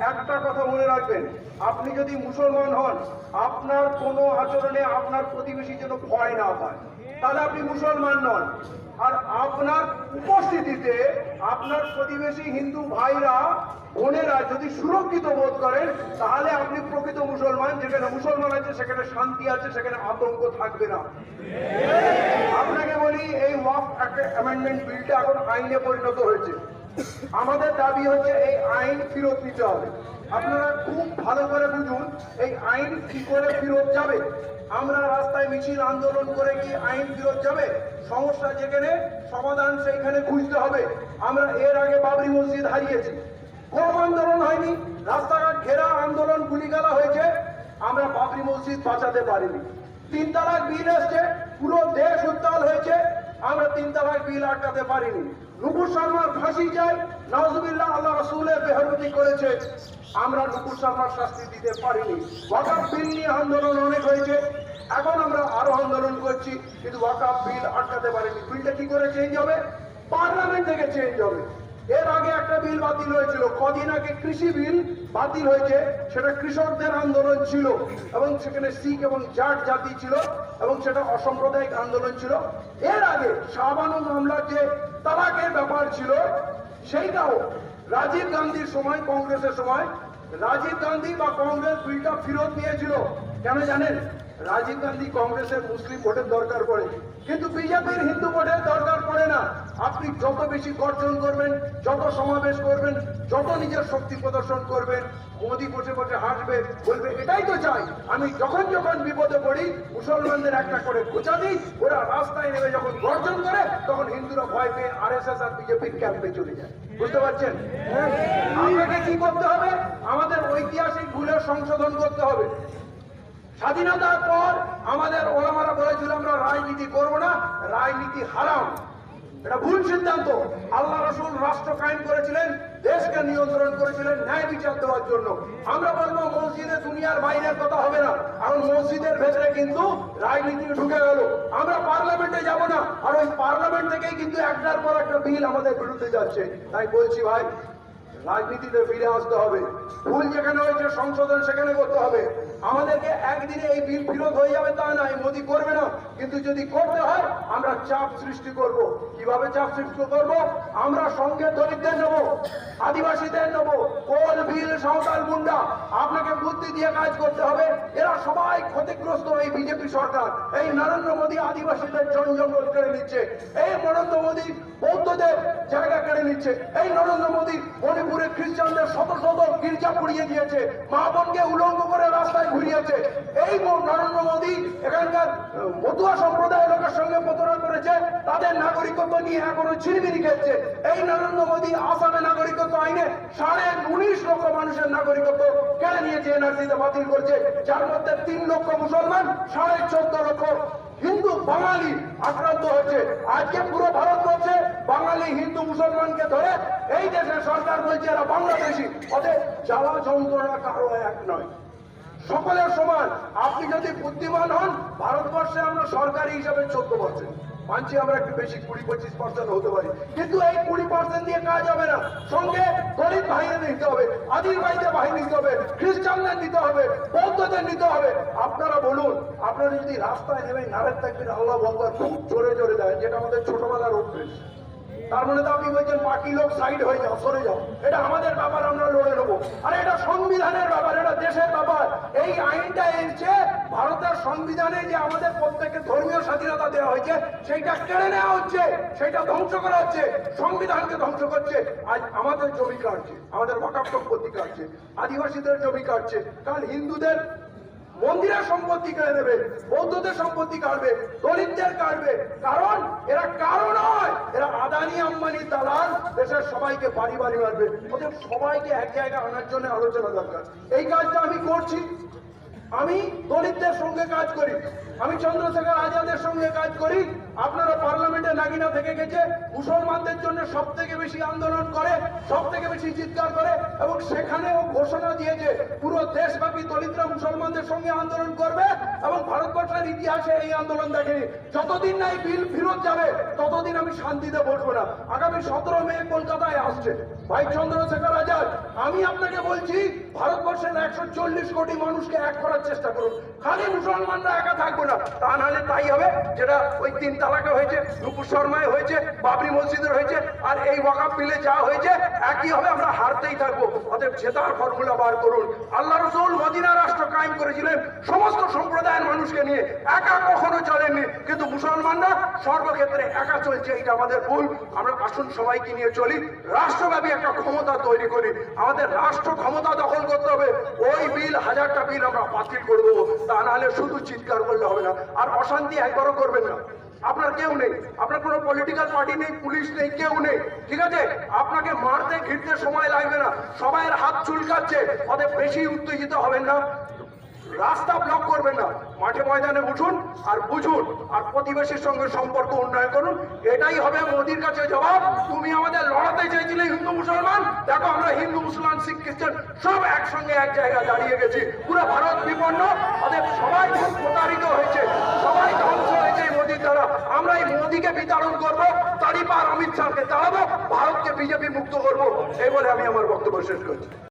একটা কথা মনে রাখবেন, আপনি যদি মুসলমান হন, আপনার কোনো আচরণে আপনার প্রতিবেশী যেন ভয় না পায়। তাহলে আপনি মুসলমান নন। আর আপনার উপস্থিতিতে আপনার প্রতিবেশী হিন্দু ভাইরা, বোনেরা যদি সুরক্ষিত বোধ করেন, তাহলে আপনি প্রকৃত মুসলমান, যেখানে মুসলমান আছে, সেখানে শান্তি আছে, সেখানে আতঙ্ক থাকবে না। আপনাকে বলি, এই ওয়াক অ্যামেন্ডমেন্ট বিলটা এখন আইনে পরিণত হয়েছে। আমাদের দাবি হচ্ছে এই আইন ফেরত নিতে হবে। আপনারা খুব ভালো করে বুঝুন, এই আইন কি করে ফেরত যাবে? আমরা রাস্তায় মিছিল আন্দোলন করে কি আইন ফেরত যাবে? সমস্যা যেখানে, সমাধান সেইখানে খুঁজতে হবে। আমরা এর আগে বাবরি মসজিদ হারিয়েছি। কম আন্দোলন হয়নি। রাস্তাঘাট ঘেরা আন্দোলন গুলিগালা হয়েছে। আমরা বাবরি মসজিদ বাঁচাতে পারিনি। তিন তালাক বিল এসছে। পুরো দেশ উত্তাল হয়েছে। আমরা তিন তালাক বিল আটকাতে পারিনি। নুপুর শর্মার ফাঁসি চাই নজবিল্লাহ আল্লাহ রসুলের বেহরমতি করেছে। আমরা নুপুর শর্মার শাস্তি দিতে পারিনি। ওয়াকাফ বিল নিয়ে আন্দোলন অনেক হয়েছে। এখন আমরা আরও আন্দোলন করছি, কিন্তু ওয়াকাফ বিল আটকাতে পারিনি। বিলটা কি করে চেঞ্জ হবে? পার্লামেন্ট থেকে চেঞ্জ হবে। এর আগে একটা বিল বাতিল হয়েছিল। কদিন আগে কৃষি বিল বাতিল হয়েছে। সেটা কৃষকদের আন্দোলন ছিল এবং সেখানে শিখ এবং জাট জাতি ছিল। এবং সেটা অসাম্প্রদায়িক আন্দোলন ছিল। এর আগে শাহবানু মামলার যে তালাকের ব্যাপার ছিল, সেইটাও রাজীব গান্ধীর সময়, কংগ্রেসের সময়। রাজীব গান্ধী বা কংগ্রেস দুইটা ফেরত নিয়েছিল। কেন জানেন? রাজীব গান্ধী কংগ্রেসের মুসলিম ভোটের দরকার পড়ে। কিন্তু বিজেপির হিন্দু ভোটের দরকার পড়ে না। আপনি যত বেশি গর্জন করবেন, যত সমাবেশ করবেন, যত নিজের শক্তি প্রদর্শন করবেন, মোদী বসে বসে হাসবে, বলবে, এটাই তো চাই। আমি যখন যখন বিপদে পড়ি, মুসলমানদের একটা করে খোঁচা দিই, ওরা রাস্তায় নেমে যখন গর্জন করে, তখন হিন্দুরা ভয় পেয়ে আর এস এস আর বিজেপির ক্যাম্পে চলে যায়। বুঝতে পারছেন? আপনাকে কি করতে হবে? আমাদের ঐতিহাসিক ভুলের সংশোধন করতে হবে। স্বাধীনতার পর আমাদের ওলামারা বলেছিল, আমরা রাজনীতি করব না, রাজনীতি হারাম এটা ভুল সিদ্ধান্ত। আল্লাহ রসুল রাষ্ট্র কায়েম করেছিলেন, দেশকে নিয়ন্ত্রণ করেছিলেন, ন্যায় বিচার দেওয়ার জন্য। আমরা বলব, মসজিদে দুনিয়ার বাইরের কথা হবে না। কারণ মসজিদের ভেতরে কিন্তু রাজনীতি ঢুকে গেল। আমরা পার্লামেন্টে যাব না। আর ওই পার্লামেন্ট থেকেই কিন্তু একটার পর একটা বিল আমাদের বিরুদ্ধে যাচ্ছে। তাই বলছি ভাই রাজনীতিতে ফিরে আসতে হবে। ভুল যেখানে হয়েছে, সংশোধন সেখানে করতে হবে। আমাদেরকে একদিনে এই বিল ফেরত হয়ে যাবে তা নয়, মোদি করবে না। কিন্তু যদি করতে হয়, আমরা চাপ সৃষ্টি করব। কীভাবে চাপ সৃষ্টি করব? আমরা সঙ্গে দলিতদের নেব, আদিবাসীদের নেব। কোল বিল, সাঁওতাল মুন্ডা, আপনাকে বুদ্ধি দিয়ে কাজ করতে হবে। এরা সবাই ক্ষতিগ্রস্ত এই বিজেপি সরকার। এই নরেন্দ্র মোদী আদিবাসীদের জন জঙ্গল কেড়ে নিচ্ছে। এই নরেন্দ্র মোদী বৌদ্ধদের জায়গা নিচ্ছে। এই নরেন্দ্র মোদী মণিপুরে খ্রিস্টানদের শত শত গির্জা পুড়িয়ে দিয়েছে। মা বোনকে উলঙ্গ করে রাস্তায় ঘুরিয়েছে। এই নরেন্দ্র মোদী এখানকার মতুয়া সম্প্রদায়ের লোকের সঙ্গে প্রতারণা করেছে। তাদের নাগরিকত্ব নিয়ে এখনও ছিনিমিনি খেলছে। এই নরেন্দ্র মোদী আসামে নাগরিকত্ব আইনে সাড়ে উনিশ লক্ষ মানুষের নাগরিকত্ব কেড়ে নিয়েছে, এনআরসিতে বাতিল করছে। যার মধ্যে তিন লক্ষ মুসলমান, সাড়ে চোদ্দ লক্ষ হিন্দু, বাঙালি আক্রান্ত হয়েছে। আজকে পুরো ভারতবর্ষে বাঙালি, হিন্দু, মুসলমানকে ধরে এই দেশের সরকার বলছে এরা বাংলাদেশি। ওদের জ্বালা যন্ত্রণা কারও এক নয়। সকলের সমান, আপনি যদি বুদ্ধিমান হন, ভারতবর্ষে আমরা সরকারি হিসাবে চোদ্দ পার্সেন্ট মানছি আমরা একটু বেশি, কুড়ি পঁচিশ পার্সেন্ট হতে পারি। কিন্তু এই কুড়ি পার্সেন্ট দিয়ে কাজ হবে না। নিতে হবে, আদিবাসীদের বাহিনী নিতে হবে, খ্রিস্টানদের নিতে হবে, বৌদ্ধদের নিতে হবে। আপনারা বলুন, আপনারা যদি রাস্তায় নেমে নারের থাকবেন আল্লাহ ভগবান খুব জোরে জোরে দেয়, যেটা আমাদের ছোটবেলার অভ্যেস। তার মানে তো আপনি বলছেন, বাকি লোক সাইড হয়ে যাও, সরে যাও। এটা আমাদের ব্যাপার, আমরা লড়ে নেব। আর এটা সংবিধানের ব্যাপার, এটা দেশের ব্যাপার। এই আইনটা এসছে, ভারতের সংবিধানে যে আমাদের দেওয়া হয়েছে সেইটা কেড়ে নেওয়া হচ্ছে সেটা ধ্বংস করা হচ্ছে, সংবিধানকে ধ্বংস করছে। আজ আমাদের জমি কাটছে, আমাদের ওয়াকাপ সম্পত্তি কাটছে, আদিবাসীদের জমি কাটছে। কাল হিন্দুদের মন্দিরের সম্পত্তি কেড়ে নেবে, বৌদ্ধদের সম্পত্তি কাটবে, দলিতদের কাটবে। কারণ এরা কারও নয়, এরা আদানি, আম্বানি, দালাল, দেশের সবাইকে বাড়ি বাড়ি মারবে। ওদের সবাইকে এক জায়গায় আনার জন্য আলোচনা দরকার। এই কাজটা আমি করছি। আমি দলিতদের সঙ্গে কাজ করি। আমি চন্দ্রশেখর আজাদের সঙ্গে কাজ করি। আপনারা পার্লামেন্টে নাগিনা থেকে গেছে, মুসলমানদের জন্য সব থেকে বেশি আন্দোলন করে সব থেকে বেশি চিৎকার করে এবং সেখানেও ঘোষণা দিয়েছে, পুরো দেশব্যাপী দলিতরা মুসলমানদের সঙ্গে আন্দোলন করবে এবং ভারতবর্ষের ইতিহাসে এই আন্দোলন দেখেনি যতদিন না এই বিল ফেরত যাবে, ততদিন আমি শান্তিতে বসবো না। আগামী সতেরো মে কলকাতায় আসছে। ভাই চন্দ্রশেখর আজাদ, আমি আপনাকে বলছি, ভারতবর্ষের একশো চল্লিশ কোটি মানুষকে এক করার চেষ্টা করুন। খালি মুসলমানরা একা থাকব না। তা নাহলে তাই হবে, যেটা ওই তিন তালাকে হয়েছে রূপুর শর্মায় হয়েছে, বাবরি মসজিদের হয়েছে, আর এই ওয়াকাপ বিলে যা হয়েছে, একই হবে, আমরা হারতেই থাকব। অতএব জেতার ফর্মুলা বার করুন। আল্লাহ রসুল মদিনা রাষ্ট্র কায়েম করেছিলেন সমস্ত সম্প্রদায়ের মানুষকে নিয়ে। একা কখনো চলেননি। কিন্তু মুসলমানরা সর্বক্ষেত্রে একা চলছে, এটা আমাদের ভুল। আমরা আসুন সবাইকে নিয়ে চলি। রাষ্ট্রব্যাপী একটা ক্ষমতা তৈরি করি। আমাদের রাষ্ট্র ক্ষমতা দখল করতে হবে। ওই বিল হাজারটা বিল আমরা বাতিল করে দেবো। তা নাহলে শুধু চিৎকার করলে হবে না। আর অশান্তি একবারও করবেন না। আপনার কেউ নেই। আপনার কোনো পলিটিক্যাল পার্টি নেই পুলিশ নেই, কেউ নেই। ঠিক আছে? আপনাকে মারতে, ঘিরতে সময় লাগবে না। সবাইয়ের হাত চুলকাচ্ছে, অতএব বেশি উত্তেজিত হবেন না। রাস্তা ব্লক করবেন না। মাঠে ময়দানে উঠুন আর বুঝুন আর প্রতিবেশীর সঙ্গে সম্পর্ক উন্নয়ন করুন। এটাই হবে মোদির কাছে জবাব। তুমি আমাদের লড়াতে চেয়েছিলে হিন্দু মুসলমান? দেখো আমরা হিন্দু, মুসলমান, শিখ, খ্রিস্টান সব একসঙ্গে এক জায়গায় দাঁড়িয়ে গেছি। পুরো ভারত বিপন্ন। অতএব সবাই প্রতারিত হয়েছে সবাই ধ্বংস হয়েছে এই মোদির দ্বারা আমরা এই মোদীকে বিতরণ করব, তারই পার অমিত শাহকে চালাবো, ভারতকে বিজেপি মুক্ত করব, এই বলে আমি আমার বক্তব্য শেষ করছি।